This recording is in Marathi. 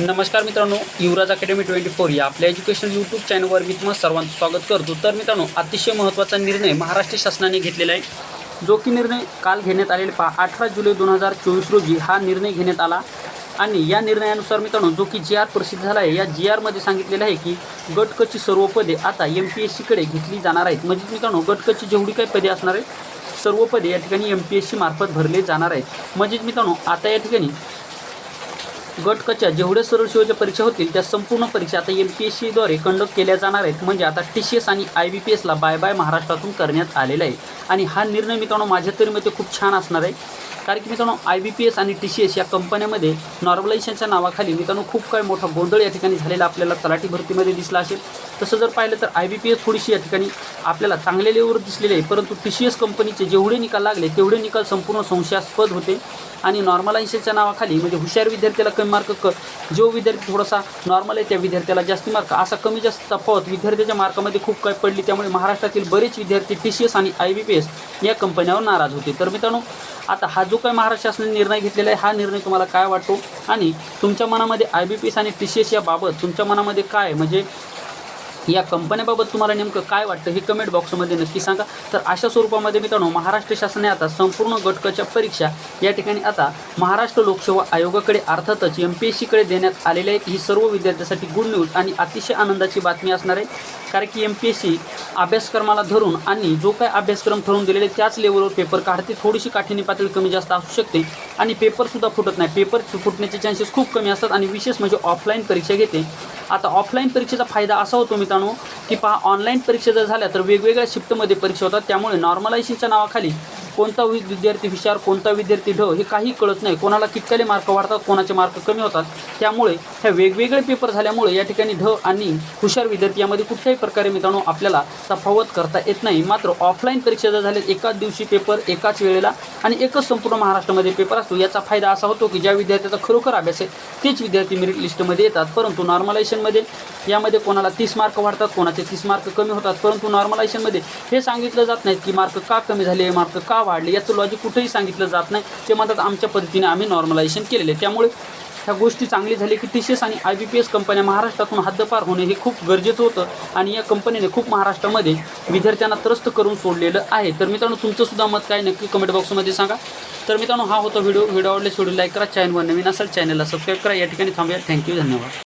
नमस्कार मित्रांनो युवराज अकॅडमी ट्वेंटी फोर या आपल्या एज्युकेशन यूट्यूब चॅनलवर मी तुम्हाला सर्वांचं स्वागत करतो. तर मित्रांनो अतिशय महत्त्वाचा निर्णय महाराष्ट्र शासनाने घेतलेला आहे. जो की निर्णय काल घेण्यात आलेला पहा अठरा जुलै दोन हजार चोवीस रोजी हा निर्णय घेण्यात आला. आणि या निर्णयानुसार मित्रांनो जो की जी आर प्रसिद्ध झाला आहे या जी आरमध्ये सांगितलेलं आहे की गटकची सर्व पदे आता एम पी एस सीकडे घेतली जाणार आहेत. म्हणजे मित्रांनो गटकची जेवढी काही पदे असणार आहेत सर्व पदे या ठिकाणी एम पी एस सी मार्फत भरले जाणार आहेत. म्हणजेच मित्रांनो आता या ठिकाणी गटकच्या जेवढ्या सरळ सेवेच्या परीक्षा होतील त्या संपूर्ण परीक्षा आता एम पी एस सीद्वारे कंडक्ट केल्या जाणार आहेत. म्हणजे आता टी सी एस आणि आय बी पी एसला बाय बाय महाराष्ट्रातून करण्यात आलेला आहे. आणि हा निर्णय मित्रांनो माझ्या तरी मते खूप छान असणार आहे. कारण की मित्रांनो आय बी पी एस आणि टी सी एस या कंपन्यामध्ये नॉर्मलायझेशनच्या नावाखाली मित्रांनो खूप काही मोठा गोंधळ या ठिकाणी झालेला आपल्याला तलाठी भरतीमध्ये दिसला असेल. तसं जर पाहिलं तर आय बी पी एस थोडीशी या ठिकाणी आपल्याला चांगल्या लेवलवर दिसलेली आहे. परंतु टी सी एस कंपनीचे जेवढे निकाल लागले तेवढे निकाल संपूर्ण संशयास्पद होते. आणि नॉर्मलायझेशनच्या नावाखाली म्हणजे हुशार विद्यार्थ्याला कमी मार्क क जो विद्यार्थी थोडासा नॉर्मल आहे त्या विद्यार्थ्याला जास्ती मार्क असा कमी जास्त तफावत विद्यार्थ्याच्या मार्कामध्ये खूप काय पडली त्यामुळे महाराष्ट्रातील बरेच विद्यार्थी टी सी एस आणि आय बी पी एस या कंपन्यावर नाराज होते. तर मित्रांनो आता हा जो काही महाराष्ट्र शासनाने निर्णय घेतलेला आहे हा निर्णय तुम्हाला काय वाटतो? आणि तुमच्या मनामध्ये आय बी पी एस आणि टी सी एस याबाबत तुमच्या मनामध्ये काय म्हणजे या कंपन्याबाबत तुम्हाला नेमकं काय वाटतं हे कमेंट बॉक्समध्ये नक्की सांगा. तर अशा स्वरूपामध्ये मित्रांनो महाराष्ट्र शासनाने आता संपूर्ण गटकाच्या परीक्षा या ठिकाणी आता महाराष्ट्र लोकसेवा आयोगाकडे अर्थातच एम पी एस सीकडे देण्यात आलेल्या आहेत. ही सर्व विद्यार्थ्यांसाठी गुड न्यूज आणि अतिशय आनंदाची बातमी असणार आहे. कारण की एम पी एस सी अभ्यासक्रमाला धरून आणि जो काय अभ्यासक्रम ठरवून दिलेले त्याच लेवलवर पेपर काढते. थोडीशी काठिणी पातळी कमी जास्त असू शकते आणि पेपरसुद्धा फुटत नाही. पेपर फुटण्याचे चान्सेस खूप कमी असतात आणि विशेष म्हणजे ऑफलाईन परीक्षा घेते. आता ऑफलाईन परीक्षेचा फायदा असा होतो मित्रांनो की पहा ऑनलाईन परीक्षा जर झाल्या तर वेगवेगळ्या शिफ्टमध्ये परीक्षा होतात. त्यामुळे नॉर्मलायझेशनच्या नावाखाली कोणता विद्यार्थी हुशार कोणता विद्यार्थी ढ हे काही कळत नाही. कोणाला कितकाले मार्क वाढतात कोणाचे मार्क कमी होतात. त्यामुळे ह्या वेगवेगळे पेपर झाल्यामुळे या ठिकाणी ढ आणि हुशार विद्यार्थी यामध्ये कुठल्याही प्रकारे मित्रांनो आपल्याला तफावत करता येत नाही. मात्र ऑफलाईन परीक्षा जर झाल्या एकाच दिवशी पेपर एकाच वेळेला आणि एकच संपूर्ण महाराष्ट्रामध्ये पेपर असतो याचा फायदा असा होतो की ज्या विद्यार्थ्याचा खरोखर अभ्यास आहे तेच विद्यार्थी मेरिट लिस्टमध्ये येतात. परंतु नॉर्मलायझेशनमध्ये यामध्ये कोणाला तीस मार्क वाढतात कोणाचे तीस मार्क कमी होतात. परंतु नॉर्मलायझेशनमध्ये हे सांगितलं जात नाही की मार्क का कमी झाले मार्क का वाढले. याचं लॉजिक कुठेही सांगितलं जात नाही. ते म्हणतात आमच्या पद्धतीने आम्ही नॉर्मलायझेशन केलेले आहे. त्यामुळे ह्या गोष्टी चांगली झाली की टी सी एस आणि आय बी पी एस कंपन्या महाराष्ट्रातून हद्दपार होणे हे खूप गरजेचं होतं. आणि या कंपनीने खूप महाराष्ट्रामध्ये विद्यार्थ्यांना त्रस्त करून सोडलेलं आहे. तर मित्रांनो तुमचंसुद्धा मत काय नक्की कमेंट बॉक्समध्ये सांगा. तर मित्रांनो हा होता व्हिडिओ. व्हिडिओ आवडले व्हिडिओ लाईक करा. चॅनलवर नवीन असेल चॅनलला सबस्क्राईब करा. या ठिकाणी थांबूया. थँक्यू धन्यवाद.